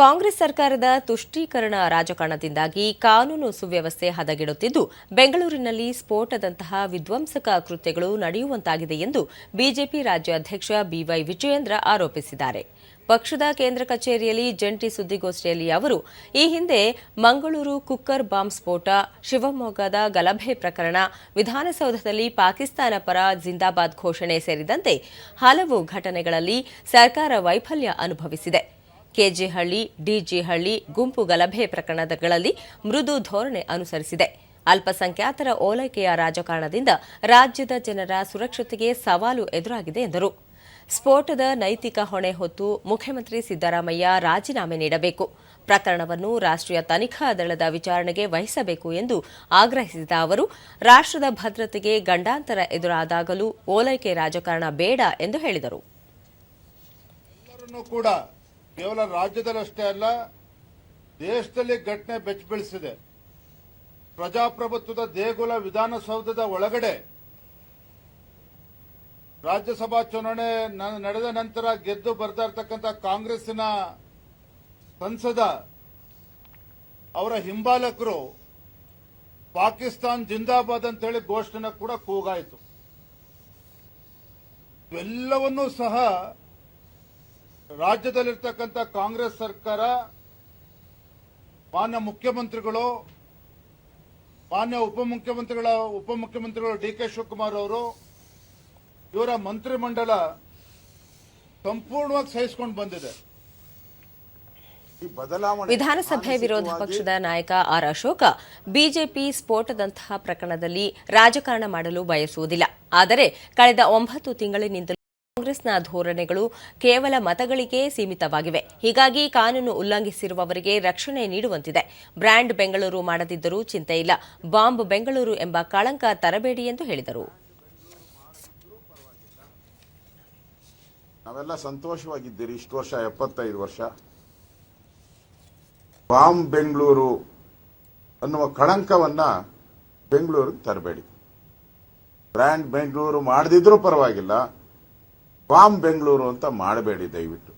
ಕಾಂಗ್ರೆಸ್ ಸರ್ಕಾರದ ತುಷ್ಟೀಕರಣ ರಾಜಕಾರಣದಿಂದಾಗಿ ಕಾನೂನು ಸುವ್ಯವಸ್ಥೆ ಹದಗೆಡುತ್ತಿದ್ದು, ಬೆಂಗಳೂರಿನಲ್ಲಿ ಸ್ಫೋಟದಂತಹ ವಿಧ್ವಂಸಕ ಕೃತ್ಯಗಳು ನಡೆಯುವಂತಾಗಿದೆ ಎಂದು ಬಿಜೆಪಿ ರಾಜ್ಯಾಧ್ಯಕ್ಷ ಬಿವೈ ವಿಜಯೇಂದ್ರ ಆರೋಪಿಸಿದ್ದಾರೆ. ಪಕ್ಷದ ಕೇಂದ್ರ ಕಚೇರಿಯಲ್ಲಿ ಜಂಟಿ ಸುದ್ದಿಗೋಷ್ಠಿಯಲ್ಲಿ ಅವರು, ಈ ಹಿಂದೆ ಮಂಗಳೂರು ಕುಕ್ಕರ್ ಬಾಂಬ್ ಸ್ಫೋಟ, ಶಿವಮೊಗ್ಗದ ಗಲಭೆ ಪ್ರಕರಣ, ವಿಧಾನಸೌಧದಲ್ಲಿ ಪಾಕಿಸ್ತಾನ ಪರ ಜಿಂದಾಬಾದ್ ಘೋಷಣೆ ಸೇರಿದಂತೆ ಹಲವು ಘಟನೆಗಳಲ್ಲಿ ಸರ್ಕಾರ ವೈಫಲ್ಯ ಅನುಭವಿಸಿದೆ. ಕೆಜೆಹಳ್ಳಿ, ಡಿಜಿಹಳ್ಳಿ ಗುಂಪು ಗಲಭೆ ಪ್ರಕರಣಗಳಲ್ಲಿ ಮೃದು ಧೋರಣೆ ಅನುಸರಿಸಿದೆ. ಅಲ್ಪಸಂಖ್ಯಾತರ ಓಲೈಕೆಯ ರಾಜಕಾರಣದಿಂದ ರಾಜ್ಯದ ಜನರ ಸುರಕ್ಷತೆಗೆ ಸವಾಲು ಎದುರಾಗಿದೆ ಎಂದರು. ಸ್ಫೋಟದ ನೈತಿಕ ಹೊಣೆ ಹೊತ್ತು ಮುಖ್ಯಮಂತ್ರಿ ಸಿದ್ದರಾಮಯ್ಯ ರಾಜೀನಾಮೆ ನೀಡಬೇಕು. ಪ್ರಕರಣವನ್ನು ರಾಷ್ಟ್ರೀಯ ತನಿಖಾ ದಳದ ವಿಚಾರಣೆಗೆ ವಹಿಸಬೇಕು ಎಂದು ಆಗ್ರಹಿಸಿದ ಅವರು, ರಾಷ್ಟ್ರದ ಭದ್ರತೆಗೆ ಗಂಡಾಂತರ ಎದುರಾದಾಗಲೂ ಓಲೈಕೆ ರಾಜಕಾರಣ ಬೇಡ ಎಂದು ಹೇಳಿದರು. ಕೂಡ ಕೇವಲ ರಾಜ್ಯದಲ್ಲಷ್ಟೇ ಅಲ್ಲ, ದೇಶದಲ್ಲಿ ಘಟನೆ ಬೆಚ್ಚ ಬೀಳಿಸಿದೆ ಪ್ರಜಾಪ್ರಭುತ್ವದ ದೇಗುಲ ವಿಧಾನಸೌಧದ ಒಳಗಡೆ ರಾಜ್ಯಸಭಾ ಚುನಾವಣೆ ನಡೆದ ನಂತರ ಗೆದ್ದು ಬರ್ತಾ ಇರತಕ್ಕಂಥ ಕಾಂಗ್ರೆಸ್ಸಿನ ಸಂಸದ ಅವರ ಹಿಂಬಾಲಕರು ಪಾಕಿಸ್ತಾನ್ ಜಿಂದಾಬಾದ್ ಅಂತ ಹೇಳಿ ಘೋಷಣೆ ಕೂಡ ಕೂಗಾಯಿತು. ಇವೆಲ್ಲವನ್ನೂ ಸಹ ರಾಜ್ಯದಲ್ಲಿರ್ತಕ್ಕಂಥ ಕಾಂಗ್ರೆಸ್ ಸರ್ಕಾರ ಮಾನ್ಯ ಮುಖ್ಯಮಂತ್ರಿಗಳು ಮಾನ್ಯ ಉಪಮುಖ್ಯಮಂತ್ರಿಗಳ ಉಪಮುಖ್ಯಮಂತ್ರಿಗಳು ಡಿ ಕೆ ಶಿವಕುಮಾರ್ ಅವರು ಇವರ ಮಂತ್ರಿಮಂಡಲ ಸಂಪೂರ್ಣವಾಗಿ ಸಹಿಸಿಕೊಂಡು ಬಂದಿದೆ. ಈ ಬದಲಾವಣೆ ವಿಧಾನಸಭೆ ವಿರೋಧ ಪಕ್ಷದ ನಾಯಕ ಆರ್ ಅಶೋಕ ಬಿಜೆಪಿ ಸ್ಫೋಟದಂತಹ ಪ್ರಕರಣದಲ್ಲಿ ರಾಜಕಾರಣ ಮಾಡಲು ಬಯಸುವುದಿಲ್ಲ. ಆದರೆ ಕಳೆದ ಒಂಬತ್ತು ತಿಂಗಳಿನಿಂದಲೂ ಕಾಂಗ್ರೆಸ್ನ ಧೋರಣೆಗಳು ಕೇವಲ ಮತಗಳಿಗೆ ಸೀಮಿತವಾಗಿವೆ. ಹೀಗಾಗಿ ಕಾನೂನು ಉಲ್ಲಂಘಿಸಿರುವವರಿಗೆ ರಕ್ಷಣೆ ನೀಡುವಂತಿದೆ. ಬ್ರ್ಯಾಂಡ್ ಬೆಂಗಳೂರು ಮಾಡದಿದ್ದರೂ ಚಿಂತೆ ಇಲ್ಲ. ಬಾಂಬ್ ಬೆಂಗಳೂರು ಎಂಬ ಕಳಂಕ ತರಬೇಡಿ ಎಂದು ಹೇಳಿದರು. ನಾವೆಲ್ಲ ಸಂತೋಷವಾಗಿದ್ದೀರಿ. ಇಷ್ಟು ವರ್ಷ, ಎಪ್ಪತ್ತೈದು ವರ್ಷ. ಬಾಂಬ್ ಬೆಂಗಳೂರು ಅನ್ನುವ ಕಳಂಕವನ್ನ ಬೆಂಗಳೂರಿಗೆ ತರಬೇಡಿ. ಬ್ರ್ಯಾಂಡ್ ಬೆಂಗಳೂರು ಮಾಡದಿದ್ರೂ ಪರವಾಗಿಲ್ಲ. ಬಾಂಬ್ ಬೆಂಗಳೂರು ಅಂತ ಮಾಡಬೇಡಿ ದಯವಿಟ್ಟು.